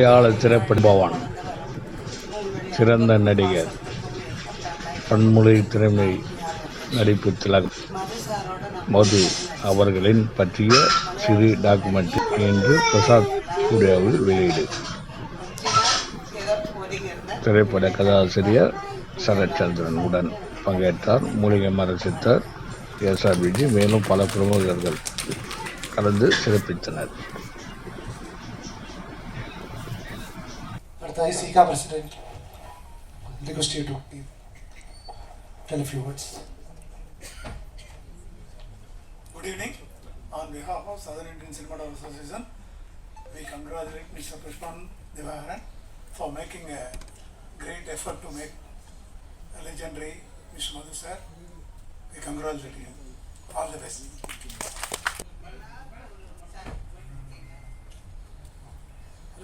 மலையாள திரைப்படவான் சிறந்த நடிகர். பன்மொழி திறமை நடிப்பு திலகம் மது அவர்களின் பற்றிய சிறு டாக்குமெண்ட்ரி என்று பிரசாத் ஸ்டுடியோவில் வெளியீடு. திரைப்பட கதாசிரியர் சரத்சந்திரன் உடன் பங்கேற்றார் மூலிகை மரசித்தர் எஸ் ஆர் விஜி மேலும் பல பிரமுகர்கள் கலந்து சிறப்பித்தனர். Partha Sika President, request you to tell a few words. Good evening. On behalf of Southern Indian Cinema Association, we congratulate Mr. Pushpan Devagaran for making a great effort to make a legendary Mr. Madhu sir. We congratulate him. All the best.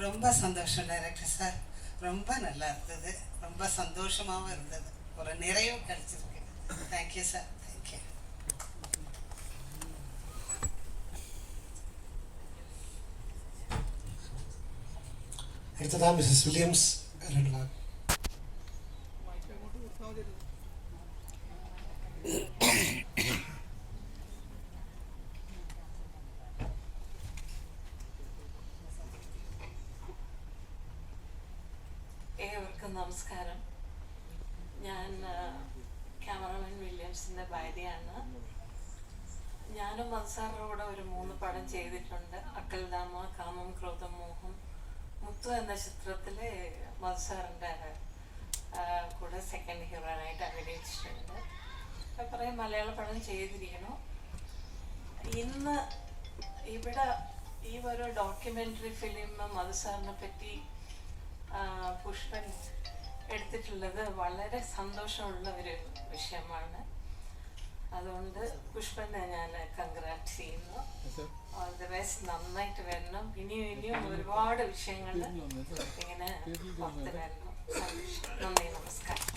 ரொம்ப சந்தோஷம் director sir ரொம்ப நல்லா இருந்தது. ரொம்ப சந்தோஷமாகவும் இருந்தது. ஒரு நிறைவு கிடைச்சிருக்கு. Thank you sir thank you அடுத்ததான் மிஸ்ஸஸ் வில்லியம்ஸ் ரெண்டு നമസ്കാരം. ഞാൻ ക്യാമറമാൻ വില്യംസിന്റെ ഭാര്യയാണ്. ഞാനും മത്സാറിന്റെ കൂടെ ഒരു മൂന്ന് പടം ചെയ്തിട്ടുണ്ട്. അക്കൽദാമ കാമം ക്രോധം മോഹം. മുത്തു എന്ന ചിത്രത്തിൽ മത്സാറിന്റെ കൂടെ സെക്കൻഡ് ഹീറോയിനായിട്ട് അഭിനയിച്ചിട്ടുണ്ട്. കുറേ മലയാള പടം ചെയ്തിരിക്കണം ഇന്ന് ഇവിടെ ഈ ഒരു ഡോക്യുമെന്ററി ഫിലിം മധുസാറിനെ പറ്റി പുഷ്പൻ എടുത്തിട്ടുള്ളത് വളരെ സന്തോഷമുള്ള ഒരു വിഷയമാണ് അതുകൊണ്ട് പുഷ്പനെ ഞാൻ കൺഗ്രാറ്റ് ചെയ്യുന്നു ഓൾ ദി ബെസ്റ്റ് നന്നായിട്ട് വരണം ഇനിയും ഇനിയും ഒരുപാട് വിഷയങ്ങൾ ഇങ്ങനെ പുറത്ത് വരണം സന്തോഷം. നന്ദി നമസ്കാരം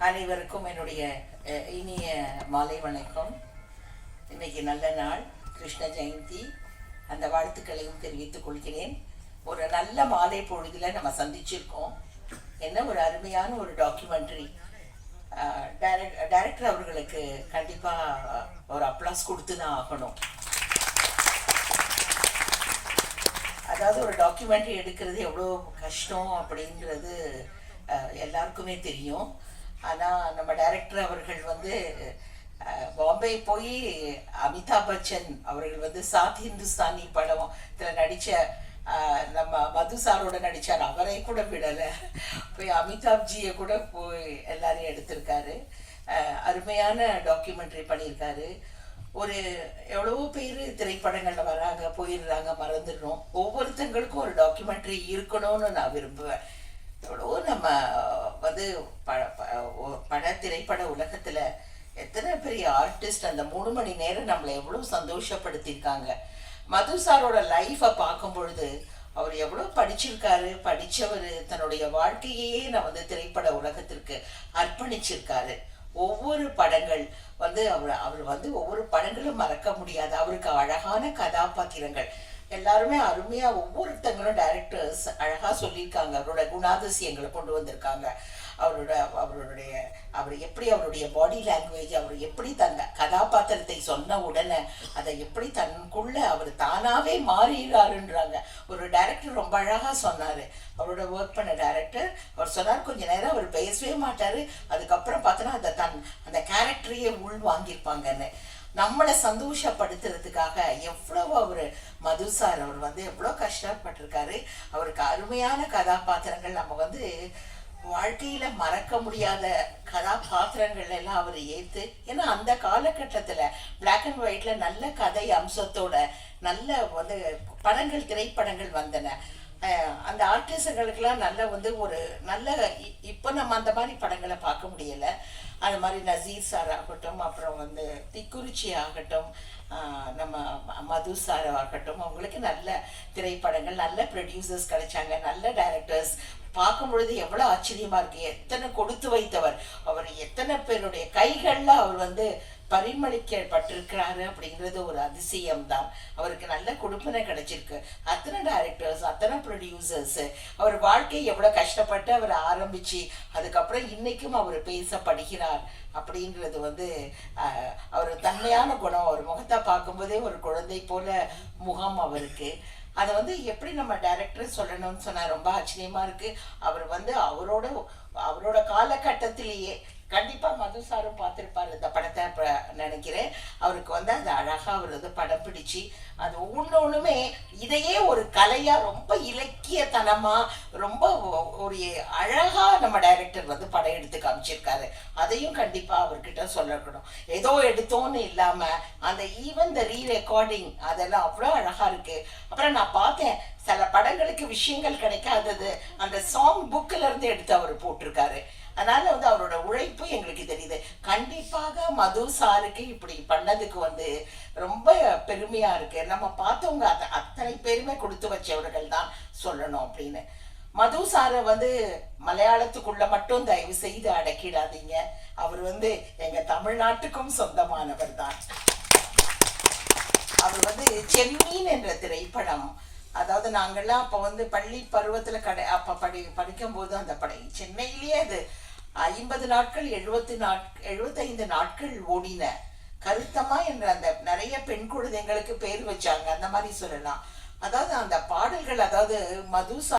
அனைவருக்கும் என்னுடைய அஹ், இனிய மாலை வணக்கம் இன்னைக்கு நல்ல நாள் கிருஷ்ண ஜெயந்தி அந்த வாழ்த்துக்களையும் தெரிவித்துக் கொள்கிறேன். ஒரு நல்ல மாலை பொழுதுல நம்ம சந்திச்சிருக்கோம். என்ன ஒரு அருமையான ஒரு டாக்குமெண்ட்ரி டைரக்டர் அவர்களுக்கு கண்டிப்பா ஒரு அப்ளாஸ் கொடுத்து தான் ஆகணும். அதாவது ஒரு டாக்குமெண்ட்ரி எடுக்கிறது எவ்வளோ கஷ்டம் அப்படிங்கிறது எல்லாருக்குமே தெரியும். ஆனால் நம்ம டைரக்டர் அவர்கள் வந்து பாம்பே போய் அமிதாப் பச்சன் அவர்கள் வந்து சாத் ஹிந்துஸ்தானி படம் இதில் நடித்த நம்ம மது சாரோட நடித்தார் அவரை கூட விடலை. போய் அமிதாப்ஜியை கூட போய் எல்லாரையும் எடுத்திருக்காரு. அருமையான டாக்குமெண்ட்ரி பண்ணியிருக்காரு. ஒரு எவ்வளவோ பேர் திரைப்படங்களில் வராங்க போயிடுறாங்க மறந்துடுறோம். ஒவ்வொருத்தங்களுக்கும் ஒரு டாக்குமெண்ட்ரி இருக்கணும்னு நான் விரும்புவேன். எவ்வளவோ நம்ம வந்து ப பட திரைப்பட உலகத்தில் எத்தனை பெரிய ஆர்டிஸ்ட் அந்த மூணு மணி நேரம் நம்மளை எவ்வளோ சந்தோஷப்படுத்தியிருக்காங்க. மது சாரோட லைஃப்பை பார்க்கும் பொழுது அவர் எவ்வளோ படிச்சிருக்காரு படித்தவர் தன்னுடைய வாழ்க்கையே நான் வந்து திரைப்பட உலகத்திற்கு அர்ப்பணிச்சிருக்காரு. ஒவ்வொரு படங்கள் வந்து அவர் அவர் வந்து ஒவ்வொரு படங்களும் மறக்க முடியாது. அவருக்கு அழகான கதாபாத்திரங்கள். எல்லாருமே அருமையாக ஒவ்வொருத்தங்களும் டைரக்டர்ஸ் அழகாக சொல்லியிருக்காங்க. அவரோட குணாதிசயங்களை கொண்டு வந்திருக்காங்க. அவரோட அவருடைய அவர் எப்படி அவருடைய பாடி லாங்குவேஜ் அவர் எப்படி தன் கதாபாத்திரத்தை சொன்ன உடனே அதை எப்படி தனக்குள்ள அவர் தானாகவே மாறிடுறாருன்றாங்க. ஒரு டைரக்டர் ரொம்ப அழகாக சொன்னார். அவரோட ஒர்க் பண்ண டைரக்டர் அவர் சொன்னார் கொஞ்ச நேரம் அவர் பேசவே மாட்டார். அதுக்கப்புறம் பார்த்தோன்னா அந்த தன் அந்த கேரக்டரையே உள் வாங்கியிருப்பாங்கன்னு. நம்மளை சந்தோஷப்படுத்துறதுக்காக எவ்வளவு அவர் மது சார் அவர் வந்து எவ்வளோ கஷ்டப்பட்டிருக்காரு. அவருக்கு அருமையான கதாபாத்திரங்கள். நம்ம வந்து வாழ்க்கையில மறக்க முடியாத கதாபாத்திரங்கள் எல்லாம் அவர் ஏத்து ஏன்னா அந்த காலகட்டத்துல பிளாக் அண்ட் ஒயிட்ல நல்ல கதை அம்சத்தோட நல்ல வந்து படங்கள் திரைப்படங்கள் வந்தன. அந்த ஆர்டிஸ்டுகளுக்கெல்லாம் நல்ல வந்து ஒரு நல்ல இ- இப்போ நம்ம அந்த மாதிரி படங்களை பார்க்க முடியலை. அது மாதிரி நசீர் சார் ஆகட்டும் அப்புறம் வந்து திக்குறிச்சி ஆகட்டும் நம்ம மது சார் ஆகட்டும் அவங்களுக்கு நல்ல திரைப்படங்கள் நல்ல ப்ரொடியூசர்ஸ் கிடைச்சாங்க நல்ல டைரக்டர்ஸ் பார்க்கும் பொழுது எவ்வளோ ஆச்சரியமாக இருக்குது எத்தனை கொடுத்து வைத்தவர். அவர் எத்தனை பேருடைய கைகளில் அவர் வந்து பரிமளிக்கப்பட்டிருக்கிறாரு அப்படிங்கிறது ஒரு அதிசயம் தான் அவருக்கு நல்ல கொடுப்பனை கிடைச்சிருக்கு. அத்தனை டைரக்டர்ஸ் அத்தனை ப்ரொடியூசர்ஸ் அவர் வாழ்க்கை எவ்வளோ கஷ்டப்பட்டு அவர் ஆரம்பிச்சு அதுக்கப்புறம் இன்னைக்கும் அவர் பேசப்படுகிறார் அப்படின்றது வந்து அவர் தன்மையான குணம். அவர் முகத்தை பார்க்கும்போதே ஒரு குழந்தை போல முகம் அவருக்கு. அதை வந்து எப்படி நம்ம டைரக்டர் சொல்லணும்னு சொன்னால் ரொம்ப ஆச்சரியமாக இருக்குது அவர் வந்து அவரோட அவரோட காலகட்டத்திலேயே கண்டிப்பாக மது சாரும் பார்த்துருப்பார் இந்த படத்தை நினைக்கிறேன். அவருக்கு வந்து அது அழகாக அவர் வந்து படம் பிடிச்சி அது ஒவ்வொன்றுமே இதையே ஒரு கலையாக ரொம்ப இலக்கியத்தனமாக ரொம்ப ஒரு அழகாக நம்ம டைரக்டர் வந்து படம் எடுத்து காமிச்சிருக்காரு. அதையும் கண்டிப்பாக அவர்கிட்ட சொல்லக்கணும் ஏதோ எடுத்தோன்னு இல்லாமல் அந்த ஈவன் த ரீ ரெக்கார்டிங் அதெல்லாம் அவ்வளோ அழகாக இருக்குது அப்புறம் நான் பார்த்தேன் சில படங்களுக்கு விஷயங்கள் கிடைக்காதது அந்த சாங் புக்கில் இருந்து எடுத்து அவர் போட்டிருக்காரு. அதனால வந்து அவரோட உழைப்பு எங்களுக்கு தெரியுது. கண்டிப்பாக மது சாருக்கு இப்படி பண்ணதுக்கு வந்து ரொம்ப பெருமையா இருக்கு. நம்ம பார்த்தவங்க அதை அத்தனை பேருமே கொடுத்து வச்சவர்கள் தான் சொல்லணும் அப்படின்னு. மது சாரை வந்து மலையாளத்துக்குள்ள மட்டும் தயவு செய்து அடக்கிடாதீங்க. அவர் வந்து எங்க தமிழ்நாட்டுக்கும் சொந்தமானவர் தான். அவர் வந்து செம்மீன் என்ற திரைப்படம். அதாவது நாங்கெல்லாம் அப்போ வந்து பள்ளி பருவத்துல கடை அப்போ படி படிக்கும்போது அந்த படம் சென்னையிலேயே அது ஐம்பது நாட்கள் எழுபத்தி நாட் எழுபத்தைந்து நாட்கள் ஓடின. கருத்தமா என்ற அந்த நிறைய பெண் குழந்தைங்களுக்கு பேர் வச்சாங்க. அந்த மாதிரி சொல்லலாம். அதாவது அந்த பாடல்கள் அதாவது மதுசா